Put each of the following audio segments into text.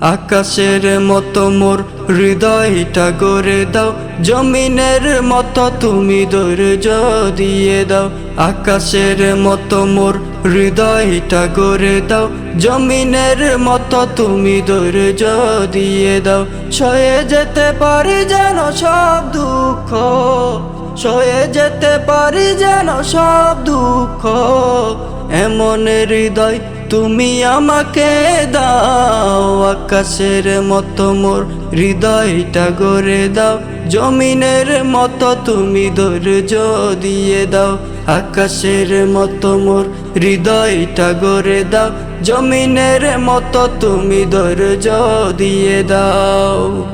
আকাশের মতো মোর হৃদয়টা গড়ে দাও, জমিনের মতো তুমি ধৈর্য দিয়ে দাও। আকাশের মতো মোর হৃদয়টা গড়ে দাও, জমিনের মতো তুমি ধৈর্য দিয়ে দাও। সয়ে যেতে পারি যেন সব দুঃখ সয়ে যেতে পারি যেন সব দুঃখ, এমন হৃদয় তুমি আমাকে দাও আকাশের মতো মোর হৃদয়টা গড়ে দাও, জমিনের মতো তুমি ধৈর্য দিয়ে দাও, আকাশের মতো মোর হৃদয়টা গড়ে দাও, জমিনের মতো তুমি ধৈর্য দিয়ে দাও।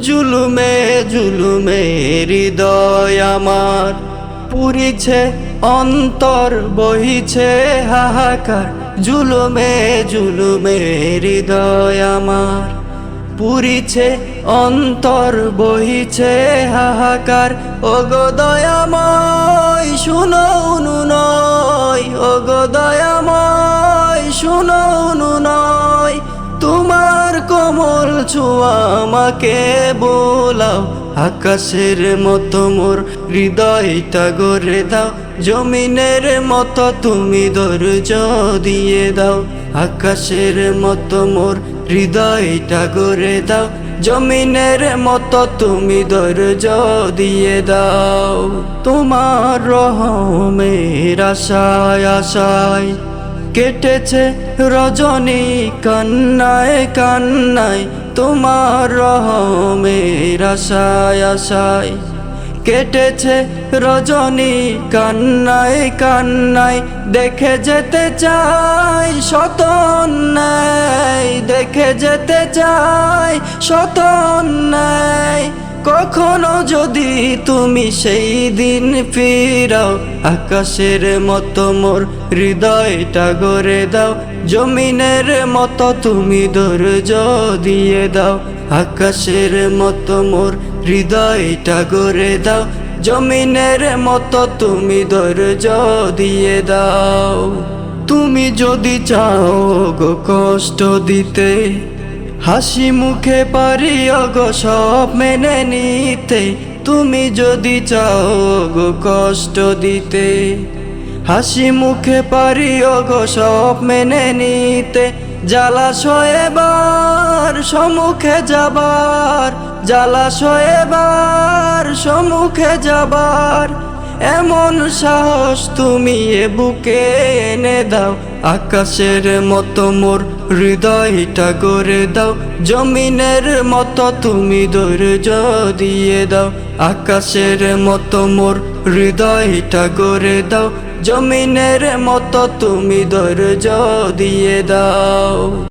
জুলুমে জুলুমে হৃদয় আমার। পুরিছে, অন্তর বহিছে হাহাকার। জুলুমে জুলুমে হৃদয় আমার। পুরিছে, অন্তর বহিছে হাহাকার। ওগো দয়াময়, শুনো নয়। ওগো দয়াময় কোমল আমাকে বোলাও, আকাশের মতো মোর হৃদয়টা গড়ে দাও, জমিনের মতো তুমি ধৈর্য দিয়ে দাও, আকাশের মতো মোর হৃদয়টা গড়ে দাও, জমিনের মতো তুমি ধৈর্য দিয়ে দাও। তোমার রহমের আশায় আশায় কেটেছে রজনী কান্নায় কান্নায় তোমার রহমের আশায় আশায় কেটেছে রজনী কান্নায় কান্নায়, দেখে যেতে চাই শত নাই দেখে যেতে চাই শত নাই কখনো যদি তুমি সেই দিন ফিরাও, আকাশের মতো মোর হৃদয়টা গড়ে দাও জমিনের মতো তুমি ধৈর্য দিয়ে দাও, আকাশের মতো মোর হৃদয়টা গড়ে দাও। জমিনের মতো তুমি ধৈর্য দিয়ে দাও। তুমি যদি চাও গো কষ্ট দিতে, হাসি মুখে পারি অগো সব মেনে নিতে। তুমি যদি চাও গো কষ্ট দিতে হাসি মুখে পারি অগো সব মেনে নিতে। জ্বালাশয়ে বার সম্মুখে যাবার। জ্বালাশয়ে বার সম্মুখে যাবার। এমন সাহস তুমি এ বুকে এনে দাও। আকাশের মতো মোর হৃদয়টা গড়ে দাও। জমিনের মতো তুমি ধৈর্য দিয়ে দাও। আকাশের মতো মোর হৃদয়টা করে দাও জমিনের মতো তুমি ধৈর্য দিয়ে দাও।